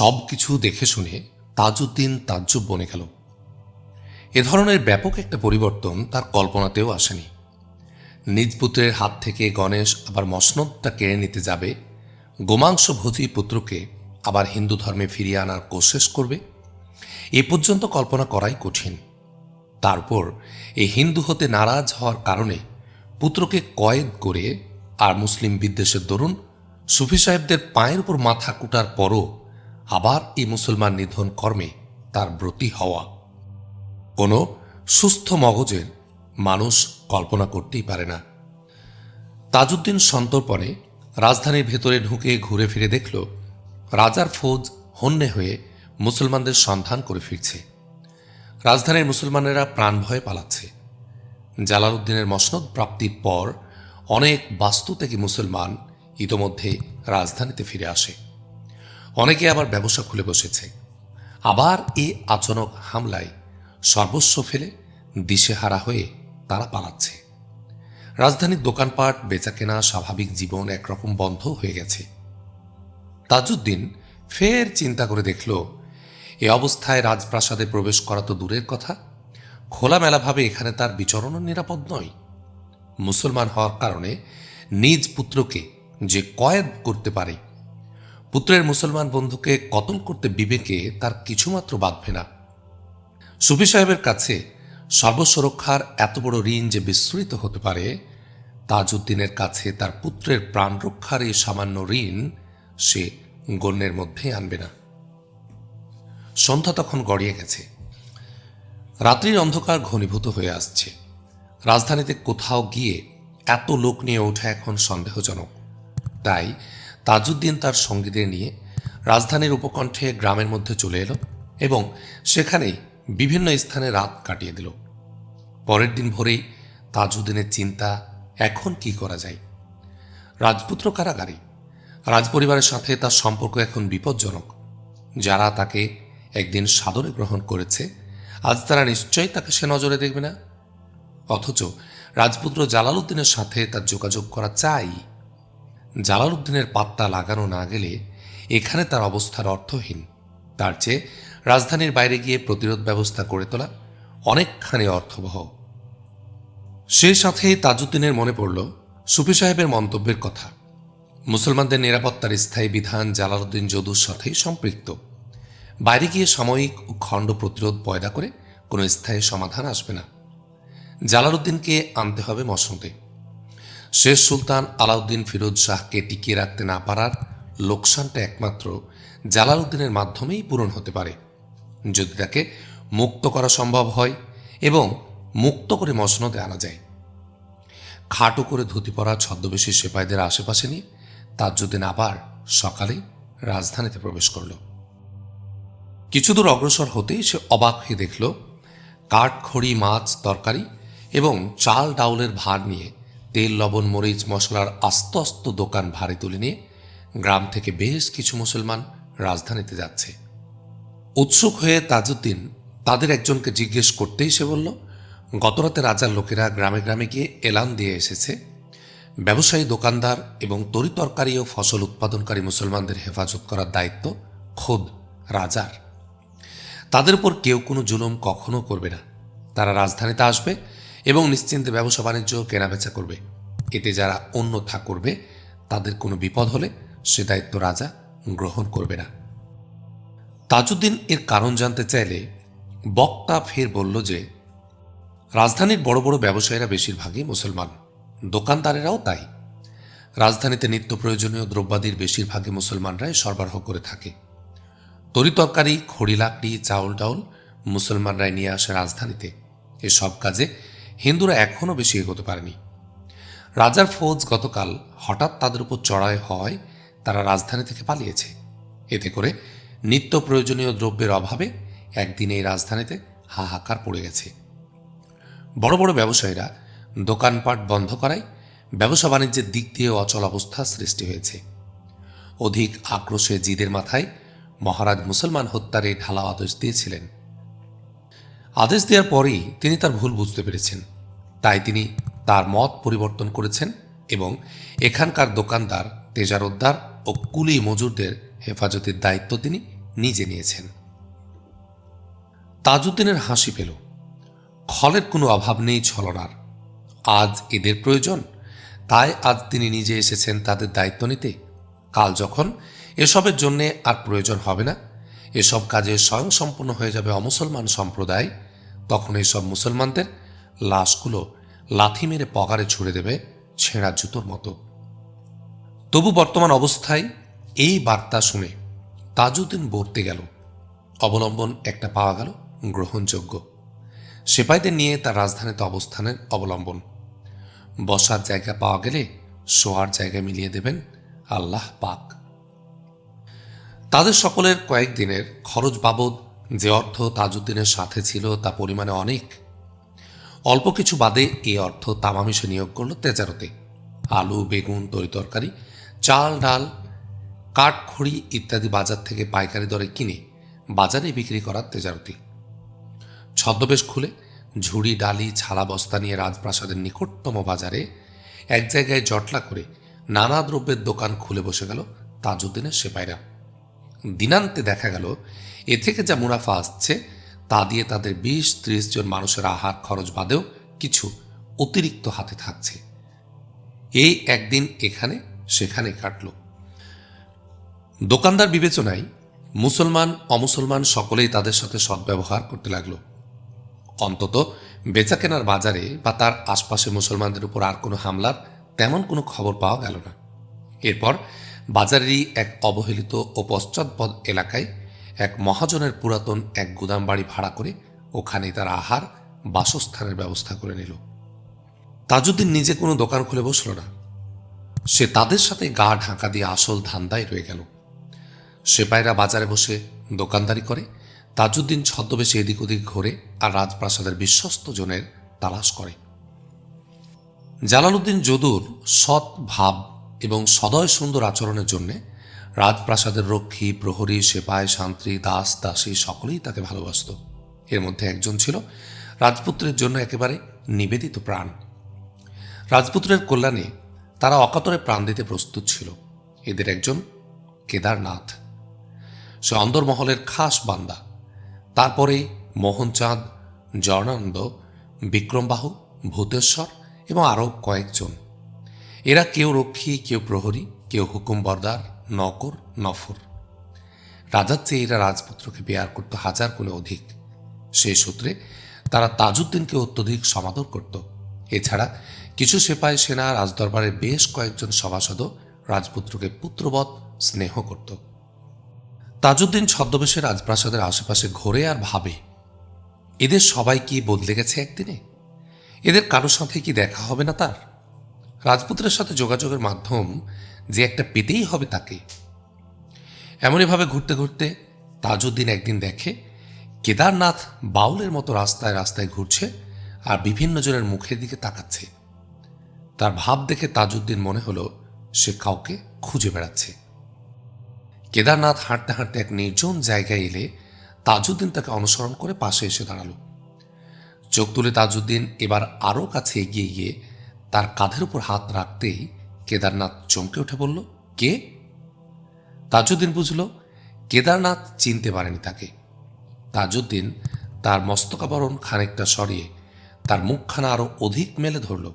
সব কিছু দেখে শুনে তাজউদ্দিন তাজ্জব বনে গেল। এ ধরনের ব্যাপক একটা পরিবর্তন তার কল্পনাতেও আসেনি। নিজ পুত্রের হাত থেকে গণেশ আবার মসনদটা কেড়ে নিতে যাবে। গোমাংস ভোজী পুত্রকে আবার হিন্দু ধর্মে ফিরিয়ে আনার কোশেষ করবে। এ পর্যন্ত কল্পনা করাই কঠিন। তারপর এই হিন্দু হতে নারাজ হওয়ার কারণে পুত্রকে কয়েদ করে আর মুসলিম বিদ্বেষের দরুন সুফি সাহেবদের পায়ের উপর মাথা কুটার পরও আবার এই মুসলমান নিধন কর্মে তার ব্রতী হওয়া। কোনো সুস্থ মগজের মানুষ কল্পনা করতেই পারে না। তাজউদ্দিন সন্তর্পণে রাজধানীর ভেতরে ঢুকে ঘুরে ফিরে দেখল, রাজার ফৌজ হন্যে হয়ে মুসলমানদের সন্ধান করে ফিরছে। রাজধানীর মুসলমানেরা প্রাণ ভয়ে পালাচ্ছে। জালালউদ্দিনের মসনদ প্রাপ্তির পর অনেক বাস্তু থেকে মুসলমান ইতোমধ্যে রাজধানীতে ফিরে আসে। অনেকে আবার ব্যবসা খুলে বসেছে। আবার এ আচরক হামলায় সর্বস্ব ফেলে দিশেহারা হয়ে তারা পালাচ্ছে। রাজধানীর দোকানপাট, বেচাকেনা, স্বাভাবিক জীবন একরকম বন্ধ হয়ে গেছে। তাজউদ্দিন ফের চিন্তা করে দেখল, এ অবস্থায় রাজপ্রাসাদে প্রবেশ করা তো দূরের কথা। খোলামেলাভাবে এখানে তার বিচরণও নিরাপদ নয়। মুসলমান হওয়ার কারণে নিজ পুত্রকে যে কয়েদ করতে পারে পুত্রের মুসলমান বন্ধুকে কতল করতে বিবেকে তার কিছুমাত্র বাঁধবে না। সুফি সাহেবের কাছে সর্বসুরক্ষার এত বড় ঋণ যে বিস্তৃত হতে পারে, তাজউদ্দিনের কাছে তার পুত্রের প্রাণ রক্ষার এই সামান্য ঋণ সে গণ্যের মধ্যে আনবে না। সন্ধ্যা তখন গড়িয়ে গেছে। রাত্রির অন্ধকার ঘনীভূত হয়ে আসছে। রাজধানীতে কোথাও গিয়ে এত লোক নিয়ে ওঠা এখন সন্দেহজনক। তাই তাজউদ্দিন তার সঙ্গীদের নিয়ে রাজধানীর উপকণ্ঠে গ্রামের মধ্যে চলে এলো এবং সেখানেই বিভিন্ন স্থানে রাত কাটিয়ে দিল। পরের দিন ভোরেই তাজউদ্দিনের চিন্তা, এখন কি করা যায়? রাজপুত্র কারাগারে? রাজপরিবারের সাথে তার সম্পর্ক এখন বিপজ্জনক। যারা তাকে একদিন সাদরে গ্রহণ করেছে, আজ তারা নিশ্চয়ই তাকে সে নজরে দেখবে না। অথচ রাজপুত্র জালালউদ্দিনের সাথে তার যোগাযোগ করা চাই। জালালউদ্দিনের পাত্তা লাগানো না গেলে এখানে তার অবস্থার অর্থহীন। তার চেয়ে রাজধানীর বাইরে গিয়ে প্রতিরোধ ব্যবস্থা করে তোলা অনেকখানি অর্থবহ। সেই সাথে তাজউদ্দিনের মনে পড়ল সুফি সাহেবের মন্তব্যের কথা। মুসলমানদের নিরাপত্তার স্থায়ী বিধান জালালউদ্দিন যদুর সাথেই সম্পৃক্ত। বাইরে গিয়ে সাময়িক ও খণ্ড প্রতিরোধ পয়দা করে কোনো স্থায়ী সমাধান আসবে না। জালালউদ্দিনকে আনতে হবে মসনদে। শেষ সুলতান আলাউদ্দিন ফিরোজ শাহকে টিকিয়ে রাখতে না পারার লোকসানটা একমাত্র জালালউদ্দিনের মাধ্যমেই পূরণ হতে পারে। যদি তাকে মুক্ত করা সম্ভব হয় এবং মুক্ত করে মসনদে আনা যায়। খাটো করে ধুতি পরা ছদ্মবেশী সেপাইদের আশেপাশে নিয়ে তাজুদ্দিন আবার সকালে রাজধানীতে প্রবেশ করল। কিছু দূর অগ্রসর হতেই সে অবাক হয়ে দেখল, কাঠখড়ি, মাছ, তরকারি এবং চাল, ডাউলের ভার নিয়ে তেল, লবণ, মরিচ, মশলার আস্ত আস্ত দোকান ভারে তুলে নিয়ে গ্রাম থেকে বেশ কিছু মুসলমান রাজধানীতে যাচ্ছে। উৎসুক হয়ে তাজউদ্দিন তাদের একজনকে জিজ্ঞেস করতেই সে বলল, গতরাতে রাজার লোকেরা গ্রামে গ্রামে গিয়ে এলান দিয়ে এসেছে। ব্যবসায়ী, দোকানদার এবং তরিতরকারি ও ফসল উৎপাদনকারী মুসলমানদের হেফাজত করার দায়িত্ব খোদ রাজার। তাদের উপর কেউ কোনো জুলুম কখনো করবে না। তারা রাজধানীতে আসবে এবং নিশ্চিন্তে ব্যবসা বাণিজ্য কেনাবেচা করবে। এতে যারা অন্যথা করবে, তাদের কোনো বিপদ হলে সে দায়িত্ব রাজা গ্রহণ করবে না। তাজউদ্দিন এর কারণ জানতে চাইলে বক্তা ফের বলল যে, রাজধানীর বড় বড় ব্যবসায়ীরা বেশিরভাগই মুসলমান। দোকানদারেরাও তাই। রাজধানীতে নিত্য প্রয়োজনীয় দ্রব্যাদির বেশিরভাগই মুসলমানরাই সরবরাহ করে থাকে। তরিতরকারি, খড়ি, লাকড়ি চাউল টাউল মুসলমানরাই নিয়ে আসে রাজধানীতে। এসব কাজে হিন্দুরা এখনও বেশি এগোতে পারেনি। রাজার ফৌজ গতকাল হঠাৎ তাদের উপর চড়াই হওয়ায় তারা রাজধানী থেকে পালিয়েছে। এতে করে নিত্য প্রয়োজনীয় দ্রব্যের অভাবে একদিনে এই রাজধানীতে হাহাকার পড়ে গেছে। বড় বড় ব্যবসায়ীরা দোকানপাট বন্ধ করায় ব্যবসা বাণিজ্যের দিক দিয়ে অচল অবস্থা সৃষ্টি হয়েছে। অধিক আক্রোশে জিদের মাথায় মহারাজ মুসলমান হত্যার এই ঢালা আদেশ দিয়েছিলেন। আদেশ দেওয়ার পরেই তিনি তার ভুল বুঝতে পেরেছেন। তাই তিনি তার মত পরিবর্তন করেছেন এবং এখানকার দোকানদার তেজারোদ্দার ও কুলি মজুরদের হেফাজতের দায়িত্ব তিনি নিজে নিয়েছেন। তাজউদ্দিনের হাসি পেল। খলের কোনো অভাব নেই ছলনার। আজ এদের প্রয়োজন। তাই আজ তিনি নিজে এসেছেন তাদের দায়িত্ব নিতে। কাল যখন এসবের জন্যে আর প্রয়োজন হবে না এসব কাজে স্বয়ংসম্পন্ন হয়ে যাবে অমুসলমান সম্প্রদায়। তখন এসব মুসলমানদের লাশগুলো লাথি মেরে পগারে ছুড়ে দেবে ছেঁড়া জুতোর মতো। তবু বর্তমান অবস্থায় এই বার্তা শুনে তাজউদ্দিন বর্তে গেল। অবলম্বন একটা পাওয়া গেল গ্রহণযোগ্য। সেপাইদের নিয়ে তার রাজধানীতে অবস্থানের অবলম্বন। বসার জায়গা পাওয়া গেলে শোয়ার জায়গা মিলিয়ে দেবেন আল্লাহ পাক। তাদের সকলের কয়েকদিনের খরচ বাবদ যে অর্থ তাজউদ্দিনের সাথে ছিল তা পরিমাণে অনেক। অল্প কিছু বাদে এই অর্থ তামামিশে নিয়োগ করল তেজারতে। আলু, বেগুন তরিতরকারি চাল, ডাল, কাঠখড়ি ইত্যাদি বাজার থেকে পাইকারি দরে কিনে বাজারে বিক্রি করার তেজারতি। ছদ্মবেশ খুলে ঝুড়ি, ডালি, ছালা বস্তা নিয়ে রাজপ্রাসাদের নিকটতম বাজারে এক জায়গায় জটলা করে নানা দ্রব্যের দোকান খুলে বসে গেল তাজউদ্দিনের সেপাইরা। দিনান্তে দেখা গেল, এ থেকে যা মুনাফা আসছে, তা দিয়ে তাদের বিশ ত্রিশ জন মানুষের আহার খরচ বাদেও কিছু অতিরিক্ত হাতে থাকছে। এই একদিন এখানে, সেখানে কাটল। দোকানদার বিবেচনায় মুসলমান, অমুসলমান সকলেই তাদের সাথে সদ্ব্যবহার করতে লাগল। অন্তত বেচাকেনার বাজারে বা তার আশপাশে মুসলমানদের উপর আর কোনো হামলার তেমন কোনো খবর পাওয়া গেল না। এরপর বাজারেরই এক অবহেলিত ও পশ্চাৎপদ এলাকায় এক মহাজনের পুরাতন এক গুদাম বাড়ি ভাড়া করে ওখানে তার আহার, বাসস্থানের ব্যবস্থা করে নিল। তাজুদ্দিন নিজে কোনো দোকান খুলে বসল না। সে তাদের সাথে গা ঢাকা দিয়ে আসল ধান্দায় রয়ে গেল। সেপাইরা বাজারে বসে দোকানদারি করে তাজুদ্দিন ছদ্মবেশে এদিক ওদিক ঘোরে আর রাজপ্রাসাদের বিশ্বস্ত জনের তালাশ করে। জালালুদ্দিন যদুর সৎ ভাব এবং সদয় সুন্দর আচরণের জন্যে রাজপ্রাসাদের রক্ষী, প্রহরী সেপাই শান্ত্রী দাস, দাসী সকলেই তাকে ভালোবাসত। এর মধ্যে একজন ছিল রাজপুত্রের জন্য একেবারে নিবেদিত প্রাণ। রাজপুত্রের কল্যাণে তারা অকাতরে প্রাণ দিতে প্রস্তুত ছিল। এদের একজন কেদারনাথ। সে অন্দরমহলের খাস বান্দা। তারপরে মোহনচাঁদ, জর্ণানন্দ, বিক্রমবাহু, ভূতেশ্বর এবং আরও কয়েকজন। এরা কেউ রক্ষী, কেউ প্রহরী, কেউ হুকুম বরদার নকর, নফর। রাজার চেয়ে এরা রাজপুত্রকে বেয়ার করত হাজার গুণে অধিক। সেই সূত্রে তারা তাজউদ্দিনকে অত্যধিক সমাদর করত। এছাড়া কিছু সেপাই সেনা রাজদরবারের বেশ কয়েকজন সভাসদও রাজপুত্রকে পুত্রবৎ স্নেহ করত। তাজউদ্দিন ছদ্মবেশে রাজপ্রাসাদের আশেপাশে ঘোরে আর ভাবে, এদের সবাই কি বদলে গেছে একদিনে? এদের কারোর সাথে কি দেখা হবে না তার? রাজপুত্রের সাথে যোগাযোগের মাধ্যম যে একটা পেতেই হবে তাকে। এমনইভাবে ঘুরতে ঘুরতে তাজউদ্দিন একদিন দেখে কেদারনাথ বাউলের মতো রাস্তায় রাস্তায় ঘুরছে আর বিভিন্ন জনের মুখের দিকে তাকাচ্ছে। তার ভাব দেখে তাজউদ্দিন মনে হলো সে কাউকে খুঁজে বেড়াচ্ছে। কেদারনাথ হাঁটতে হাঁটতে এক নির্জন জায়গায় এলে তাজউদ্দিন তাকে অনুসরণ করে পাশে এসে দাঁড়াল। চোখ তুলে তাজউদ্দিন এবার আরও কাছে এগিয়ে গিয়ে তার কাঁধের উপর হাত রাখতেই কেদারনাথ চমকে উঠে বলল, কে? তাজুদ্দিন বুঝল, কেদারনাথ চিনতে পারেনি তাকে। তাজুদ্দিন তার মস্তকাবরণ খানিকটা সরিয়ে তার মুখখানা আরও অধিক মেলে ধরল।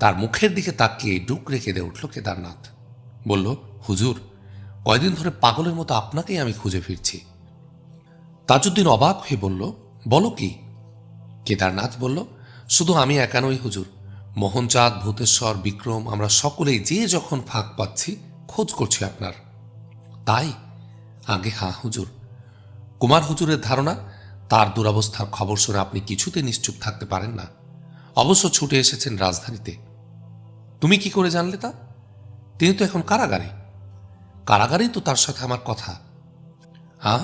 তার মুখের দিকে তাকিয়ে ডুকরে কেঁদে উঠল কেদারনাথ। বলল, হুজুর, কয়দিন ধরে পাগলের মতো আপনাকেই আমি খুঁজে ফিরছি। তাজুদ্দিন অবাক হয়ে বলল, বলো কি? কেদারনাথ বলল, শুধু আমি একা নই, হুজুর। মোহনচাঁদ, ভূতেশ্বর, বিক্রম, আমরা সকলেই যে যখন ফাঁক পাচ্ছি, খোঁজ করছি আপনার। তাই, আগে হ্যাঁ হুজুর। কুমার হুজুরের ধারণা, তার দুরবস্থার খবর শুনে আপনি কিছুতে নিশ্চুপ থাকতে পারেন না। অবশ্য ছুটে এসেছেন রাজধানীতে। তুমি কি করে জানলে তা? তিনি তো এখন কারাগারে। কারাগারেই তো তার সাথে আমার কথা। হ্যাঁ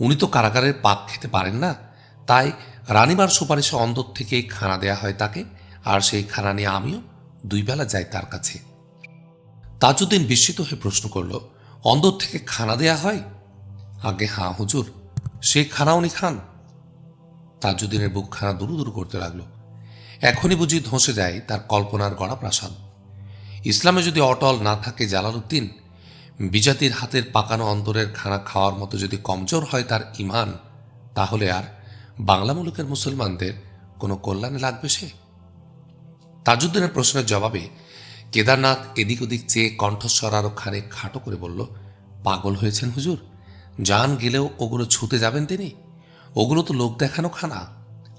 উনি তো কারাগারের পাক খেতে পারেন না। তাই রানিবার সুপারিশে অন্দর থেকেই খানা দেয়া হয় তাকে। আর সেই খানা নিয়ে আমিও দুই বেলা যাই তার কাছে। তাজুদ্দিন বিস্মিত হয়ে প্রশ্ন করল, অন্দর থেকে খানা দেয়া হয়? আগে হাঁ হুজুর, সে খানা উনি খান। তাজুদ্দিনের বুক খানা দুরু দুরু করতে লাগল। এখনই বুঝি ধসে যায় তার কল্পনার গড়া প্রাসাদ। ইসলামে যদি অটল না থাকে জালালউদ্দিন, বিজাতির হাতের পাকানো অন্তরের খানা খাওয়ার মতো যদি কমজোর হয় তার ইমান তাহলে আর বাংলা মুলুকের মুসলমানদের কোনো কল্যাণে লাগবে সে? তাজউদ্দিনের প্রশ্নের জবাবে কেদারনাথ এদিক ওদিক চেয়ে কণ্ঠস্বর আরও খানিক খাটো করে বলল, পাগল হয়েছেন হুজুর। যান গেলেও ওগুলো ছুতে যাবেন তিনি। ওগুলো তো লোক দেখানো খানা।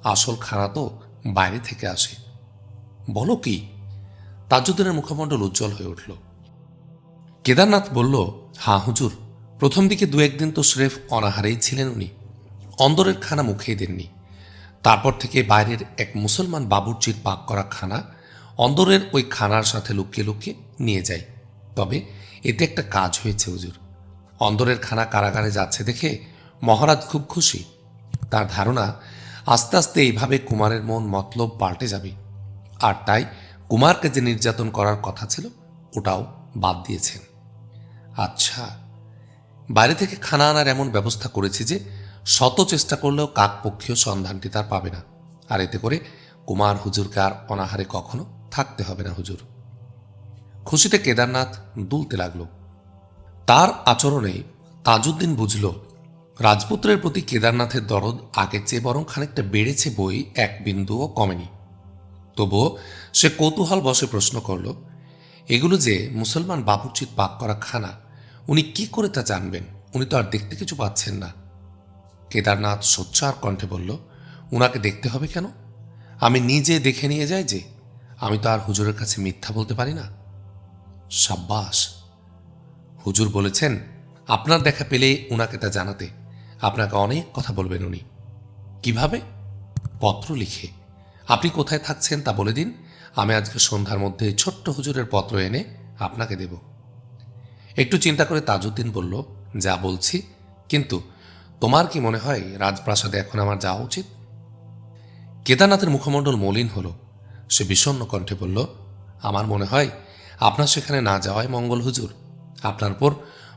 আসল খানা তো বাইরে থেকে আসে। বলো কি? তাজুদ্দিনের মুখমণ্ডল উজ্জ্বল হয়ে উঠল। কেদারনাথ বলল হ্যাঁ হুজুর, প্রথম দিকে দু একদিন তো স্রেফ অনাহারেই ছিলেন উনি। অন্দরের খানা মুখেই দেননি। তারপর থেকে বাইরের এক মুসলমান বাবুর্চির পাক করা খানা অন্দরের ওই খানার সাথে লুকিয়ে লুকিয়ে নিয়ে যায়। তবে এতে একটা কাজ হয়েছে হুজুর। অন্দরের খানা কারাগারে যাচ্ছে দেখে মহারাজ খুব খুশি। তার ধারণা, আস্তে আস্তে এইভাবে কুমারের মন মতলব পাল্টে যাবে। আর তাই কুমারকে যে নির্যাতন করার কথা ছিল, ওটাও বাদ দিয়েছেন। আচ্ছা বাইরে থেকে খানা আনার এমন ব্যবস্থা করেছি যে শত চেষ্টা করলেও কাকপক্ষীয় সন্ধানটি তার পাবে না। আর এতে করে কুমার হুজুরকে আর অনাহারে কখনো থাকতে হবে না হুজুর। খুশিতে কেদারনাথ দুলতে লাগল। তার আচরণে তাজউদ্দিন বুঝল, রাজপুত্রের প্রতি কেদারনাথের দরদ আগের চেয়ে বরং খানিকটা বেড়েছে বই এক বিন্দুও কমেনি। তবুও সে কৌতূহল বসে প্রশ্ন করল, এগুলো যে মুসলমান বাবুর্চিত পাক করা খানা, উনি কি করে তা জানবেন? উনি তো আর দেখতে কিছু পাচ্ছেন না। কেদারনাথ সোচ্চার কণ্ঠে বলল, উনাকে দেখতে হবে কেন? আমি নিজে দেখে নিয়ে যাই যে আমি তো আর হুজুরের কাছে মিথ্যা বলতে পারি না। সাব্বাস। হুজুর বলেছেন, আপনার দেখা পেলে উনাকে তা জানাতে। আপনাকে অনেক কথা বলবেন উনি। কীভাবে? পত্র লিখে। আপনি কোথায় থাকছেন তা বলে দিন। আমি আজকে সন্ধ্যার মধ্যে ছোট্ট হুজুরের পত্র এনে আপনাকে দেব। একটু চিন্তা করে তাজউদ্দিন বলল, যা বলছি, কিন্তু তোমার কি মনে হয় রাজপ্রাসাদে এখন আমার যাওয়া উচিত? কেদারনাথের মুখমণ্ডল মলিন হলো। সে বিষণ্ণ কণ্ঠে বলল, আমার মনে হয় আপনার সেখানে না যাওয়াই মঙ্গল হুজুর। আপনার পর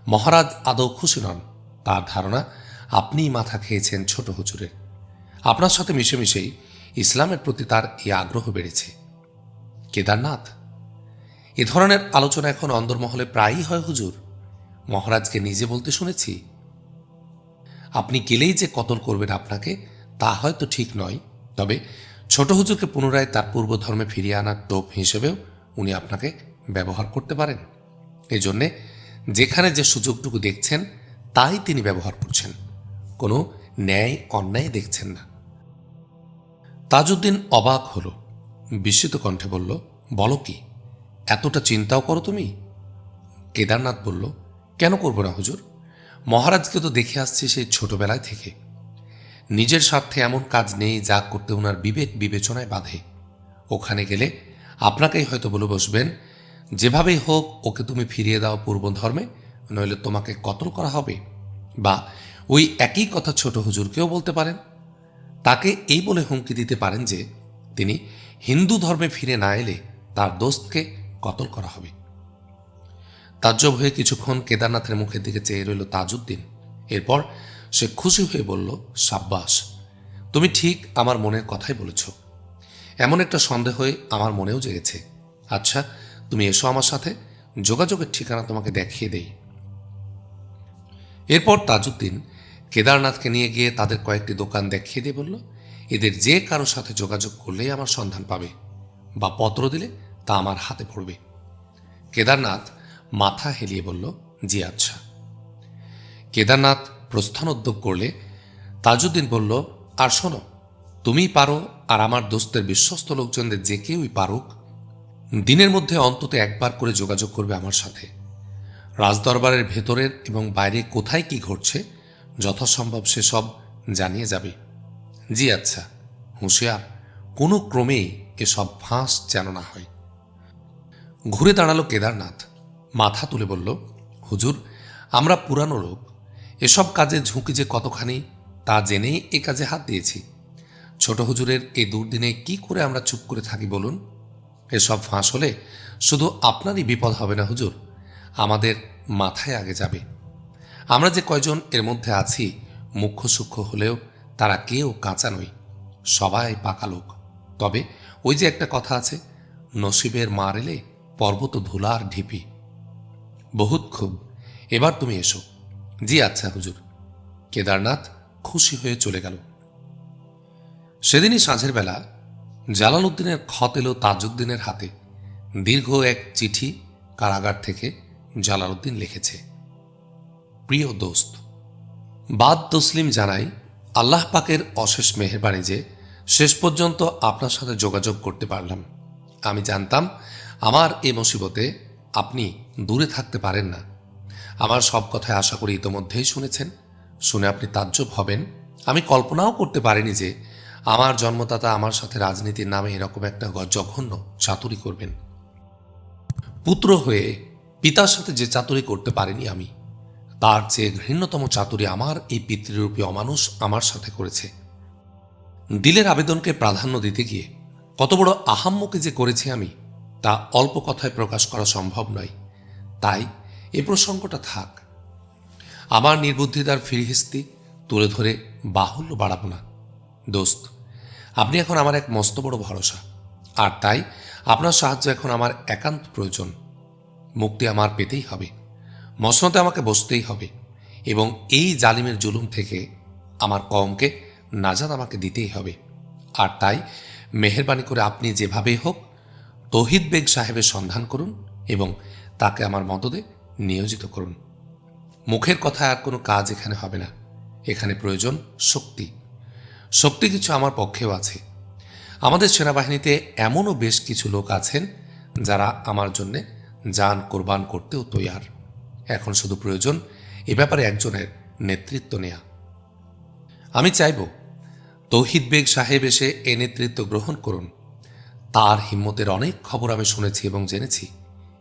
মহারাজ আদৌ খুশি নন। তার ধারণা, আপনিই মাথা খেয়েছেন ছোট হুজুরের। আপনার সাথে মিশে মিশেই ইসলামের প্রতি তার এই আগ্রহ বেড়েছে। কেদারনাথ, এ ধরনের আলোচনা এখন অন্দরমহলে প্রায়ই হয় হুজুর। মহারাজকে নিজে বলতে শুনেছি, আপনি গেলেই যে কতল করবেন আপনাকে, তা হয়তো ঠিক নয়। তবে ছোট হুজুরকে পুনরায় তার পূর্ব ধর্মে ফিরিয়ে আনার টোপ হিসেবেও উনি আপনাকে ব্যবহার করতে পারেন। এজন্যে যেখানে যে সুযোগটুকু দেখছেন, তাই তিনি ব্যবহার করছেন। কোনো ন্যায়, অন্যায় দেখছেন না। তাজউদ্দিন অবাক হল। বিস্মিত কণ্ঠে বলল, বলো কি? এতটা চিন্তাও করো তুমি? কেদারনাথ বলল, কেন করব না হুজুর? মহারাজকে তো দেখে আসছি সেই ছোটবেলায় থেকে। নিজের স্বার্থে এমন কাজ নেই যা করতে ওনার বিবেক বিবেচনায় বাঁধে। ওখানে গেলে আপনাকেই হয়তো বলে বসবেন, যেভাবেই হোক, ওকে তুমি ফিরিয়ে দাও পূর্ব ধর্মে, নইলে তোমাকে কতল করা হবে? বা, ওই একই কথা ছোট হুজুরকেও বলতে পারেন? তাকে এই বলে হুমকি দিতে পারেন যে, তিনি হিন্দু ধর্মে ফিরে না এলে তার দোস্তকে কতল করা হবে। তাজ্জব হয়ে কিছুক্ষণ কেদারনাথের মুখের দিকে চেয়ে রইল তাজউদ্দিন। এরপর সে খুশি হয়ে বলল, সাব্বাস, তুমি ঠিক আমার মনের কথাই বলেছ। এমন একটা সন্দেহ হয়ে আমার মনেও জেগেছে। আচ্ছা তুমি এসো আমার সাথে, যোগাযোগের ঠিকানা তোমাকে দেখিয়ে দেই। এরপর তাজউদ্দিন কেদারনাথকে নিয়ে গিয়ে তাদের কয়েকটি দোকান দেখিয়ে দিয়ে বলল, এদের যে কারও সাথে যোগাযোগ করলেই আমার সন্ধান পাবে বা পত্র দিলে তা আমার হাতে পড়বে। কেদারনাথ মাথা হেলিয়ে বলল, জি আচ্ছা। কেদারনাথ প্রস্থান উদ্যোগ করলে তাজউদ্দিন বলল, আর শোনো তুমি পারো আর আমার দোস্তের বিশ্বস্ত লোকজনদের যে কেউই পারুক, দিনের মধ্যে অন্তত একবার করে যোগাযোগ করবে আমার সাথে। রাজদরবারের ভেতরের এবং বাইরে কোথায় কি ঘটছে, যথাসম্ভব সেসব জানিয়ে যাবে। জি আচ্ছা হুঁশিয়ার, কোনো ক্রমেই এসব ফাঁস যেন না হয়। ঘুরে দাঁড়াল কেদারনাথ। মাথা তুলে বলল, হুজুর, আমরা পুরানো লোক এসব কাজে ঝুঁকি যে কতখানি, তা জেনেই এ কাজে হাত দিয়েছি। ছোট হুজুরের এই দুর্দিনে কি করে আমরা চুপ করে থাকি বলুন? এসব ফাঁস হলে শুধু আপনারই বিপদ হবে না হুজুর, আমাদের মাথায় আগে যাবে। আমরা যে কয়জন এর মধ্যে আছি, মুখ্য সূক্ষ্ম হলেও তারা কেউ কাঁচা নই, সবাই পাকা লোক। তবে ওই যে একটা কথা আছে, নসিবের মার এলে পর্বত ধুলার ঢিপি। বহুত খুব, এবার তুমি এসো। জি আচ্ছা হুজুর। কেদারনাথ খুশি হয়ে চলে গেল। সেদিনই সাঁঝের বেলা জালালউদ্দিনের খত এলো তাজউদ্দিনের হাতে। দীর্ঘ এক চিঠি কারাগার থেকে জালালউদ্দিন লিখেছে। প্রিয় দোস্ত, বাদ তসলিম জানাই, আল্লাহ পাকের অশেষ মেহরবানি যে শেষ পর্যন্ত আপনার সাথে যোগাযোগ করতে পারলাম। আমি জানতাম, আমার এ মুসিবতে আপনি দূরে থাকতে পারেন না। আমার সব কথায় আশা করি ইতোমধ্যেই শুনেছেন। শুনে আপনি তাজ্জব হবেন। আমি কল্পনাও করতে পারিনি যে আমার জন্মদাতা আমার সাথে রাজনীতির নামে এরকম একটা জঘন্য চাতুরি করবেন। পুত্র হয়ে পিতার সাথে যে চাতুরি করতে পারিনি আমি, তার চেয়ে ঘৃণ্যতম চাতুরি আমার এই পিতৃরূপী অমানুষ আমার সাথে করেছে। দিলের আবেদনকে প্রাধান্য দিতে গিয়ে কত বড় আহাম্মকে যে করেছি আমি, তা অল্প কথায় প্রকাশ করা সম্ভব নয়। তাই এ প্রসঙ্গটা থাক। আমার নির্বুদ্ধিতার ফিরহিস্তি তুলে ধরে বাহুল্য বাড়াবো না। দোস্ত, আপনি এখন আমার এক মস্ত বড় ভরসা। আর তাই আপনার সাহায্য এখন আমার একান্ত প্রয়োজন। মুক্তি আমার পেতেই হবে। মসনতে আমাকে বসতেই হবে। এবং এই জালিমের জুলুম থেকে আমার কমকে নাজাদ আমাকে দিতেই হবে। আর তাই মেহরবানি করে আপনি যেভাবেই হোক, তহিদ বেগ সাহেবের সন্ধান করুন এবং তাকে আমার মদদে নিয়োজিত করুন। মুখের কথা আর কোনো কাজ এখানে হবে না। এখানে প্রয়োজন শক্তি। শক্তি কিছু আমার পক্ষেও আছে। আমাদের সেনাবাহিনীতে এমনও বেশ কিছু লোক আছেন যারা আমার জন্যে যান কোরবান করতেও তৈয়ার। এখন শুধু প্রয়োজন এ ব্যাপারে একজনের নেতৃত্ব নেয়া। আমি চাইব তৌহিদ বেগ সাহেব এসে এ নেতৃত্ব গ্রহণ করুন। তার হিম্মতের অনেক খবর আমি শুনেছি এবং জেনেছি।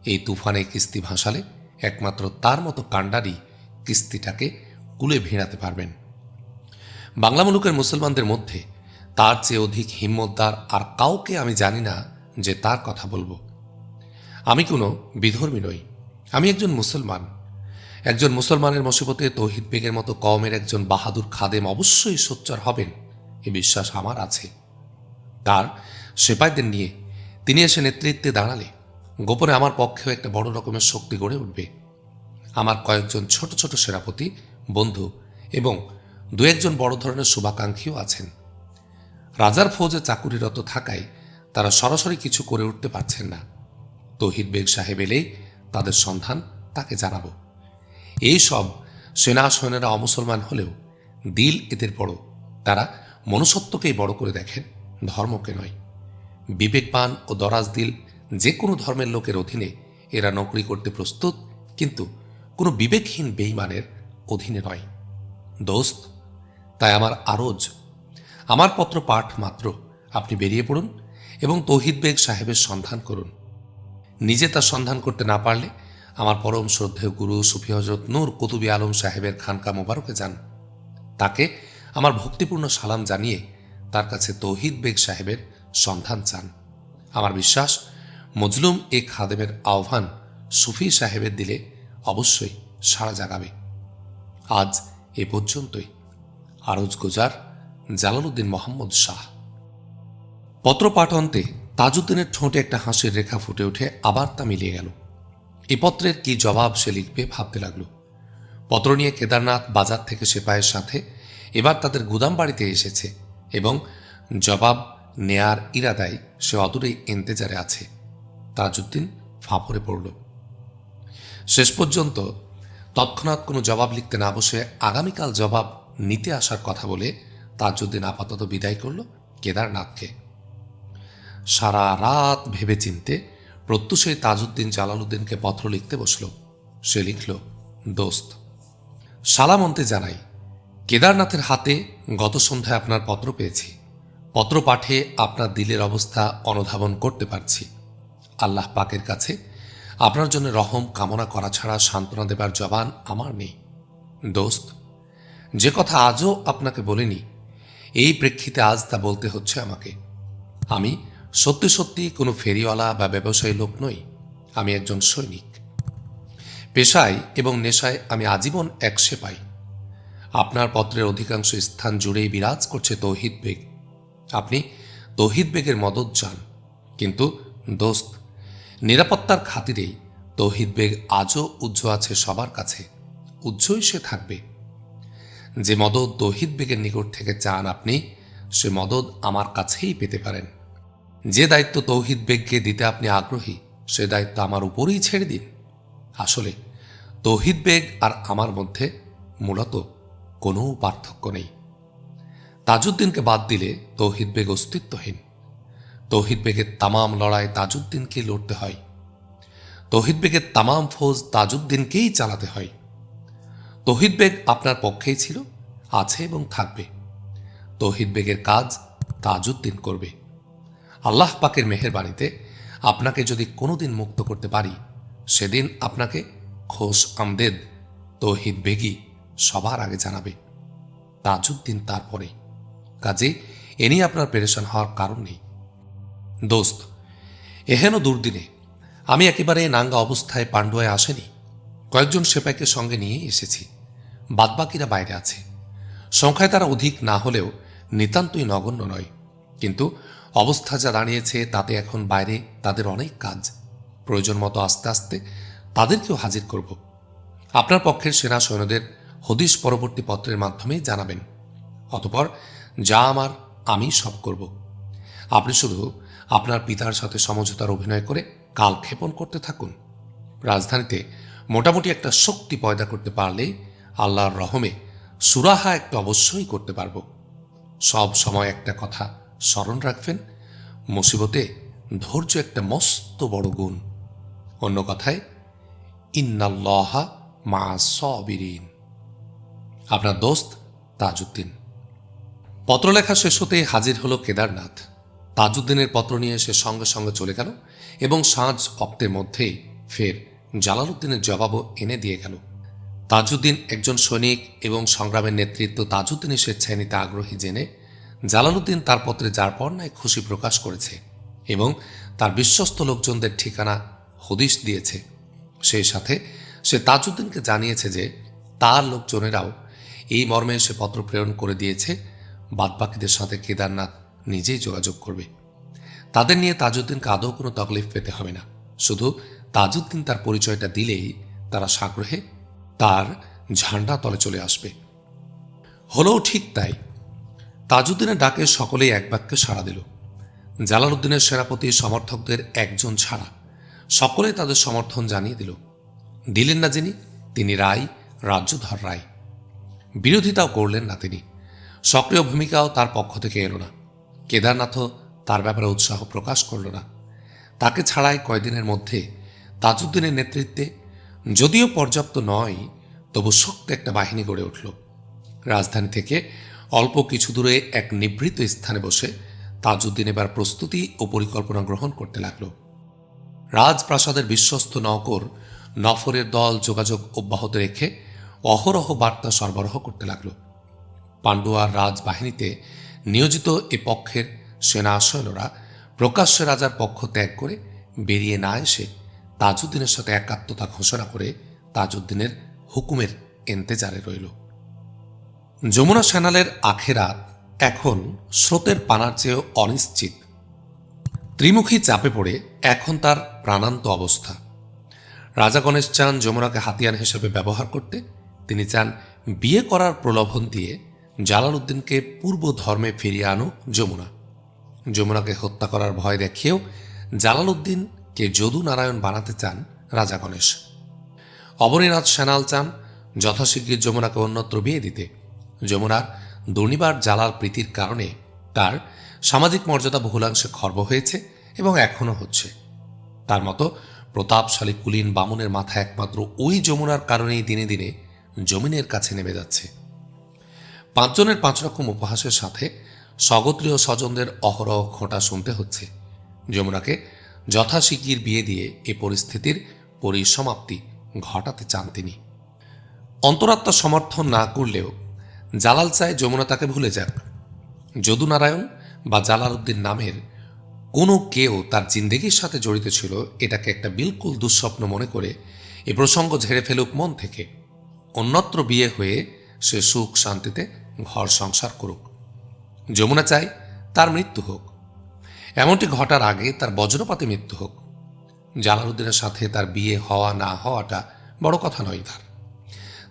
এই তুফানে কিস্তি ভাসালে একমাত্র তার মতো কাণ্ডারি কিস্তিটাকে কুলে ভিড়াতে পারবেন। বাংলা মুলুকের মুসলমানদের মধ্যে তার চেয়ে অধিক হিম্মতদার আর কাউকে আমি জানি না যে তার কথা বলব। আমি কোনো বিধর্মী নই। আমি একজন মুসলমান। একজন মুসলমানের মুসিবতে তৌহিদ বেগের মতো কওমের একজন বাহাদুর খাদেম অবশ্যই সোচ্চার হবেন, এ বিশ্বাস আমার আছে। তার সেপাইদের নিয়ে তিনি এসে নেতৃত্বে দাঁড়ালে গোপনে আমার পক্ষেও একটা বড় রকমের শক্তি গড়ে উঠবে। আমার কয়েকজন ছোট ছোট সেনাপতি, বন্ধু এবং দু একজন বড় ধরনের শুভাকাঙ্ক্ষীও আছেন। রাজার ফৌজে চাকুরিরত থাকায় তারা সরাসরি কিছু করে উঠতে পারছেন না। তহিদ বেগ সাহেব এলেই তাদের সন্ধান তাকে জানাব। এই সব সেনা সৈন্যরা অমুসলমান হলেও দিল এদের বড়। তারা মনুষ্যত্বকেই বড় করে দেখেন, ধর্মকে নয়। বিবেকবান ও দরাজ দিল যে কোনো ধর্মের লোকের অধীনে এরা নকরি করতে প্রস্তুত, কিন্তু কোনো বিবেকহীন বেইমানের অধীনে নয়। দোস্ত, তাই আমার আরজ, আমার পত্র পাঠ মাত্র আপনি বেরিয়ে পড়ুন এবং তৌহিদ বেগ সাহেবের সন্ধান করুন। নিজে তার সন্ধান করতে না পারলে আমার পরম শ্রদ্ধেয় গুরু সুফি হজরত নূর কুতুবি আলম সাহেবের খানকা মোবারকে যান। তাকে আমার ভক্তিপূর্ণ সালাম জানিয়ে তার কাছে তৌহিদ বেগ সাহেবের সন্ধান চান। আমার বিশ্বাস মজলুম এ খাদেমের আহ্বান সুফি সাহেবের দিলে অবশ্যই সাড়া জাগাবে। আজ এ পর্যন্তই। আরজ গুজার, জালালউদ্দিন মোহাম্মদ শাহ। পত্র পাঠন্তে তাজউদ্দিনের ঠোঁটে একটা হাসির রেখা ফুটে উঠে আবার তা মিলিয়ে গেল। এ পত্রের কি জবাব সে লিখবে ভাবতে লাগল। পত্র নিয়ে কেদারনাথ বাজার থেকে সেপাইয়ের সাথে এবার তাদের গুদাম বাড়িতে এসেছে এবং জবাব নেয়ার ইরাদায় সে অদূরেই ইন্তেজারে আছে। তাজউদ্দিন ফাঁপড়ে পড়ল। শেষ পর্যন্ত তৎক্ষণাৎ কোনো জবাব লিখতে না বসে আগামীকাল জবাব নিতে আসার কথা বলে তাজউদ্দিন আপাতত বিদায় করল কেদারনাথকে। সারা রাত ভেবে চিনতে প্রত্যুষে তাজউদ্দিন জালালউদ্দিনকে পত্র লিখতে বসল। সে লিখল, দোস্ত, সালাম অন্তে জানাই। কেদারনাথের হাতে গত সন্ধ্যায় আপনার পত্র পেয়েছি। পত্র পাঠে আপনার দিলের অবস্থা অনুধাবন করতে পারছি। আল্লাহ পাকের কাছে, আপনার জন্য রহম কামনা করা ছাড়া সান্ত্বনা দেবার জবান আমার নেই। দোস্ত, যে কথা আজও আপনাকে বলিনি, এই প্রেক্ষিতে আজ তা বলতে হচ্ছে আমাকে। আমি সত্যি সত্যি কোনো ফেরিওয়ালা বা ব্যবসায়ী লোক নই, আমি একজন সৈনিক। পেশায় এবং নেশায় আমি আজীবন এক সেপাই। আপনার পত্রের অধিকাংশ স্থান জুড়েই বিরাজ করছে তৌহিদ বেগ। আপনি তৌহিদ বেগের মদত চান। কিন্তু, দোস্ত নিরাপত্তার খাতিরেই তৌহিদ বেগ আজও উজ্জ্ব আছে সবার কাছে। উজ্জ্বল সে থাকবে। যে মদত দহিত বেগের নিকট থেকে চান আপনি, সে মদত আমার কাছেই পেতে পারেন। যে দায়িত্ব তৌহিদ বেগকে দিতে আপনি আগ্রহী, সে দায়িত্ব আমার উপরেই ছেড়ে দিন। আসলে, তৌহিদ বেগ আর আমার মধ্যে মূলত কোনো পার্থক্য নেই। তাজউদ্দিনকে বাদ দিলে তৌহিদ বেগ অস্তিত্বহীন। তৌহিদ বেগের তামাম লড়াই তাজউদ্দিনকে লড়তে হয়। তৌহিদ বেগের তামাম ফৌজ তাজউদ্দিনকেই চালাতে হয়। তৌহিদ বেগ আপনার পক্ষেই ছিল, আছে এবং থাকবে। তৌহিদ বেগের কাজ তাজউদ্দিন করবে। আল্লাহ পাকের মেহেরবাণীতে আপনাকে যদি কোনোদিন মুক্ত করতে পারি, সেদিন আপনাকে খোশ আমদেদ তৌহিদ বেগই সবার আগে জানাবে। তাজউদ্দিন তারপরে। কাজে এ নিয়ে আপনার পেরেশান হওয়ার কারণ নেই। দোস্ত, এহেন দুর্দিনে আমি একেবারে নাঙ্গা অবস্থায় পাণ্ডুয়ায় আসেনি। কয়েকজন সেপাইকে সঙ্গে নিয়ে এসেছি। বাদবাকিরা বাইরে আছে। সংখ্যায় তারা অধিক না হলেও নিতান্তই নগণ্য নয়। কিন্তু অবস্থা যা দাঁড়িয়েছে, তাতে এখন বাইরে তাদের অনেক কাজ। প্রয়োজন মতো আস্তে আস্তে তাদেরকেও হাজির করব। আপনার পক্ষের সেনা সৈন্যদের হদিশ পরবর্তী পত্রের মাধ্যমে জানাবেন। অতপর যা আমার, আমি সব করব। আপনি শুধু আপনার পিতার সাথে সমঝোতার অভিনয় করে কালক্ষেপণ করতে থাকুন। রাজধানীতে মোটামুটি একটা শক্তি পয়দা করতে পারলে আল্লাহর রহমে সুরাহা একটা অবশ্যই করতে পারব। সব সময় একটা কথা স্মরণ রাখবেন, মুসিবতে ধৈর্য একটা মস্ত বড় গুণ। অন্য কথায়, ইন্নাল্লাহা মা সবিরিন। আপনার দোস্ত তাজউদ্দিন। পত্রলেখা শেষ হতেই হাজির হলো কেদারনাথ। তাজউদ্দিনের পত্র নিয়ে সে সঙ্গে সঙ্গে চলে গেল এবং সাঁজ অক্তের মধ্যেই ফের জালালউদ্দিনের জবাবও এনে দিয়ে গেল। তাজউদ্দিন একজন সৈনিক এবং সংগ্রামের নেতৃত্ব তাজউদ্দিনের স্বেচ্ছায় নিতে আগ্রহী জেনে জালালউদ্দিন তার পত্রে যার পর্নায় খুশি প্রকাশ করেছে এবং তার বিশ্বস্ত লোকজনদের ঠিকানা হদিশ দিয়েছে। সেই সাথে সে তাজউদ্দিনকে জানিয়েছে যে তার লোকজনেরাও এই মর্মে সে পত্র প্রেরণ করে দিয়েছে। বাদবাকিদের সাথে কেদারনাথ নিজেই যোগাযোগ করবে। তাদের নিয়ে তাজউদ্দিনকে আদৌ কোনো তকলিফ পেতে হবে না। শুধু তাজউদ্দিন তার পরিচয়টা দিলেই তারা সাগ্রহে তার ঝান্ডা তলে চলে আসবে। হলেও ঠিক তাই। তাজউদ্দিনের ডাকে সকলেই এক বাক্যে সাড়া দিল। জালালউদ্দিনের সেনাপতি সমর্থকদের একজন ছাড়া সকলেই তাদের সমর্থন জানিয়ে দিল। দিলেন না যিনি, তিনি রায়, রাজ্যধর রায়। বিরোধিতাও করলেন না তিনি। সক্রিয় ভূমিকাও তার পক্ষ থেকে এলো না। কেদারনাথও তার ব্যাপারে উৎসাহ প্রকাশ করল না। তাকে ছাড়াই কয়দিনের মধ্যে তাজউদ্দিনের নেতৃত্বে যদিও পর্যাপ্ত নয়, তবু শক্ত একটা বাহিনী গড়ে উঠল। রাজধানী থেকে অল্প কিছু দূরে এক নিভৃত স্থানে বসে তাজউদ্দিন এবার প্রস্তুতি ও পরিকল্পনা গ্রহণ করতে লাগল। রাজপ্রাসাদের বিশ্বস্ত নৌকর নফরের দল যোগাযোগ অব্যাহত রেখে অহরহ বার্তা সরবরাহ করতে লাগল। পাণ্ডুয়ার রাজবাহিনীতে নিয়োজিত এ পক্ষের সেনা সৈন্যরা প্রকাশ্যে রাজার পক্ষ ত্যাগ করে বেরিয়ে না এসে তাজউদ্দিনের সাথে একাত্মতা ঘোষণা করে তাজউদ্দিনের হুকুমের এন্তেজারে রইল। যমুনা সেনালের আখেরাত এখন স্রোতের পানার চেয়েও অনিশ্চিত। ত্রিমুখী চাপে পড়ে এখন তার প্রাণান্ত অবস্থা। রাজা গণেশ চান যমুনাকে হাতিয়ার হিসেবে ব্যবহার করতে। তিনি চান বিয়ে করার প্রলোভন দিয়ে জালালউদ্দিনকে পূর্ব ধর্মে ফিরিয়ে আনো যমুনা। যমুনাকে হত্যা করার ভয় দেখিয়েও জালালউদ্দিনকে যদু নারায়ণ বানাতে চান রাজা গণেশ। অবনীনাথ সেনাল চান যথাশীঘ্র যমুনাকে অন্যত্র বিয়ে দিতে। যমুনার দুর্নিবার জালাল প্রীতির কারণে তার সামাজিক মর্যাদা বহুলাংশে খর্ব হয়েছে এবং এখনও হচ্ছে। তার মতো প্রতাপশালী কুলীন বামুনের মাথা একমাত্র ওই যমুনার কারণেই দিনে দিনে জমিনের কাছে নেমে যাচ্ছে। পাঁচজনের পাঁচ রকম উপহাসের সাথে স্বগোত্রীয় স্বজনদের অহরহ খোঁটা শুনতে হচ্ছে। যমুনাকে যথাশীঘ্র বিয়ে দিয়ে এ পরিস্থিতির পরিসমাপ্তি ঘটাতে চান তিনি। অন্তরাত্মা সমর্থন না করলেও জালাল চায় যমুনা তাকে ভুলে যাক। যদুনারায়ণ বা জালাল উদ্দিন নামের কোনো কেউ তার জিন্দেগির সাথে জড়িত ছিল এটাকে একটা বিলকুল দুঃস্বপ্ন মনে করে এ প্রসঙ্গ ঝেড়ে ফেলুক মন থেকে। অন্যত্র বিয়ে হয়ে সে সুখ শান্তিতে ঘর সংসার করুক। যমুনা চায় তার মৃত্যু হোক। এমনটি ঘটার আগে তার বজ্রপাতে মৃত্যু হোক। জালালউদ্দিনের সাথে তার বিয়ে হওয়া না হওয়াটা বড় কথা নয় তার।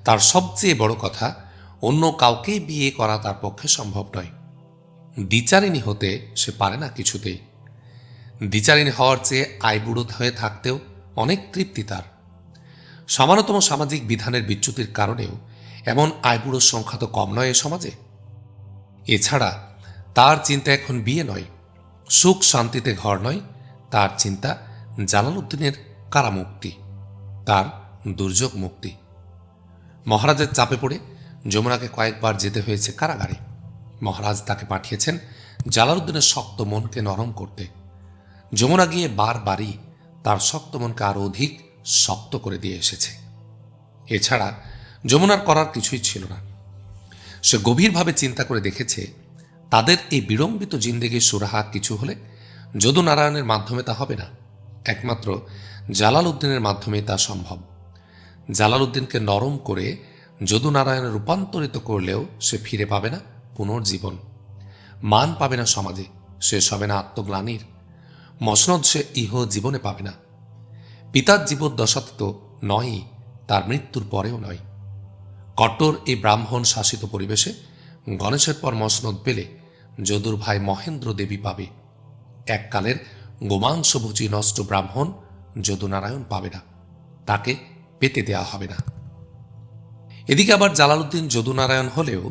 তার সবচেয়ে বড় কথা, অন্য কাউকে বিয়ে করা তার পক্ষে সম্ভব নয়। দ্বিচারিণী হতে সে পারে না কিছুতেই। দ্বিচারিণী হওয়ার চেয়ে আইবুড়ো হয়ে থাকতেও অনেক তৃপ্তি তার। সামান্যতম সামাজিক বিধানের বিচ্যুতির কারণেও এমন আইবুড়োর সংখ্যা তো কম নয় এ সমাজে। এছাড়া তার চিন্তা এখন বিয়ে নয়, সুখ শান্তিতে ঘর নয়, তার চিন্তা জালালউদ্দিনের কারামুক্তি, তার দুর্যোগ মুক্তি। মহারাজের চাপে পড়ে যমুনাকে কয়েকবার যেতে হয়েছে কারাগারে। মহারাজ তাকে পাঠিয়েছেন জালালউদ্দিনের শক্ত মনকে নরম করতে। যমুনা গিয়ে বারবারই তার শক্ত মনকে আরও অধিক শক্ত করে দিয়ে এসেছে। এছাড়া যমুনার করার কিছুই ছিল না। সে গভীরভাবে চিন্তা করে দেখেছে, তাদের এই বিড়ম্বিত জিন্দেগির সুরাহা কিছু হলে যদু নারায়ণের মাধ্যমে তা হবে না। একমাত্র জালাল উদ্দিনের মাধ্যমে তা সম্ভব। জালাল উদ্দিনকে নরম করে যদু নারায়ণে রূপান্তরিত করলেও সে ফিরে পাবে না পুনর্জীবন। মান পাবে না সমাজে, শেষ হবে না আত্মগ্লানির। মসনদ সে ইহ জীবনে পাবে না। পিতার জীবদ্দশাতে তো নয়ই, তার মৃত্যুর পরেও নয়। কট্টর এই ব্রাহ্মণ শাসিত পরিবেশে গণেশের পর মসনদ পেলে যদুর ভাই মহেন্দ্র দেবী পাবে। এককালের গোমাংসভোজী নষ্ট ব্রাহ্মণ যদুনারায়ণ পাবে না। তাকে পেতে দেয়া হবে না। এদিকে আবার জালালউদ্দিন যদুনারায়ণ হলেও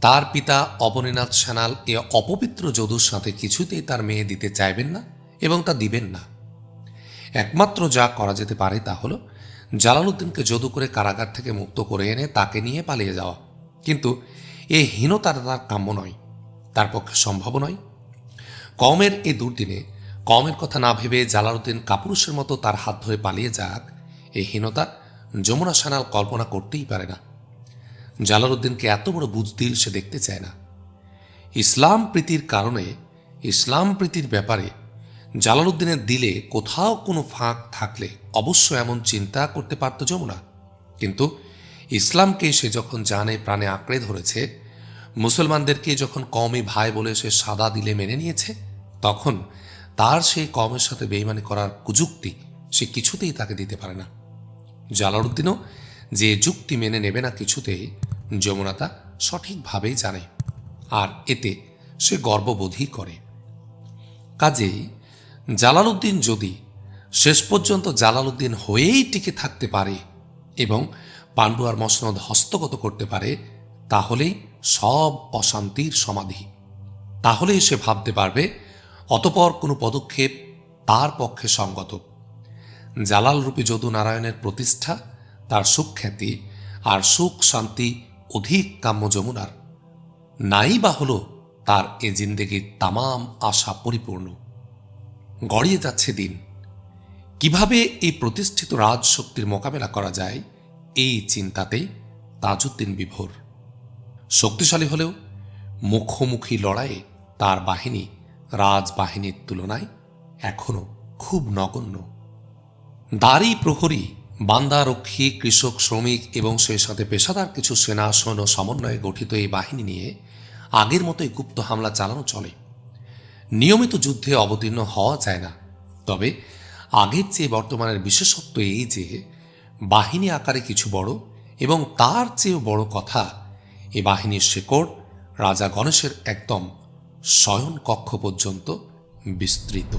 তার পিতা অবনীনাথ সানাল এ অপবিত্র যদুর সাথে কিছুতেই তার মেয়ে দিতে চাইবেন না এবং তা দিবেন না। একমাত্র যা করা যেতে পারে তা হলো জালালউদ্দিনকে যদু করে কারাগার থেকে মুক্ত করে এনে তাকে নিয়ে পালিয়ে যাওয়া। কিন্তু এ হীনতার তার কাম্য নয়, তার পক্ষে সম্ভব নয়। কমের এই দুর্দিনে কমের কথা না ভেবে জালালউদ্দিন কাপুরুষের মতো তার হাত ধরে পালিয়ে যাক এই হীনতা যমুনা সানাল কল্পনা করতেই পারে না। জালালউদ্দিনকে এত বড় বুজদিল সে দেখতে চায় না। ইসলাম প্রীতির কারণে, ইসলাম প্রীতির ব্যাপারে জালালউদ্দিনের দিলে কোথাও কোনো ফাঁক থাকলে অবশ্য এমন চিন্তা করতে পারত যমুনা। কিন্তু ইসলামকে সে যখন জানে, প্রাণে আঁকড়ে ধরেছে, মুসলমানদেরকে যখন কমই ভাই বলে সে সাদা দিলে মেনে নিয়েছে, তখন তার সেই কমের সাথে বেইমানি করার কুযুক্তি সে কিছুতেই তাকে দিতে পারে না। জালালউদ্দিনও যে যুক্তি মেনে নেবে না কিছুতেই যমুনা তা সঠিকভাবেই জানে, আর এতে সে গর্ববোধই করে। কাজেই জালালউদ্দিন যদি শেষ পর্যন্ত জালালউদ্দিন হয়েই টিকে থাকতে পারে এবং পাণ্ডুয়ার মসনদ হস্তগত করতে পারে, তাহলেই সব অশান্তির সমাধি। তাহলেই সে ভাবতে পারবে, অতপর কোনো পদক্ষেপ তার পক্ষে সঙ্গত। জালালরূপী যদু নারায়ণের প্রতিষ্ঠা, তার সুখ্যাতি আর সুখ শান্তি অধিক কাম্য যমুনার। নাই বা হল তার এ জিন্দেগির তামাম আশা পরিপূর্ণ। গড়িয়ে যাচ্ছে দিন। কীভাবে এই প্রতিষ্ঠিত রাজশক্তির মোকাবেলা করা যায়, এই চিন্তাতেই তাজউদ্দিন বিভোর। শক্তিশালী হলেও মুখোমুখি লড়াইয়ে তার বাহিনী রাজবাহিনীর তুলনায় এখনও খুব নগণ্য। দাড়ি প্রহরী, বান্দারক্ষী, কৃষক, শ্রমিক এবং সেই সাথে পেশাদার কিছু সেনা সৈন্য সমন্বয়ে গঠিত এই বাহিনী নিয়ে আগের মতোই গুপ্ত হামলা চালানো চলে। নিয়মিত যুদ্ধে অবতীর্ণ হওয়া যায় না। তবে আগের চেয়ে বর্তমানের বিশেষত্ব এই যে, বাহিনী আকারে কিছু বড় এবং তার চেয়েও বড় কথা, এ বাহিনীর শেকড় রাজা গণেশের একদম শয়ন কক্ষ পর্যন্ত বিস্তৃত।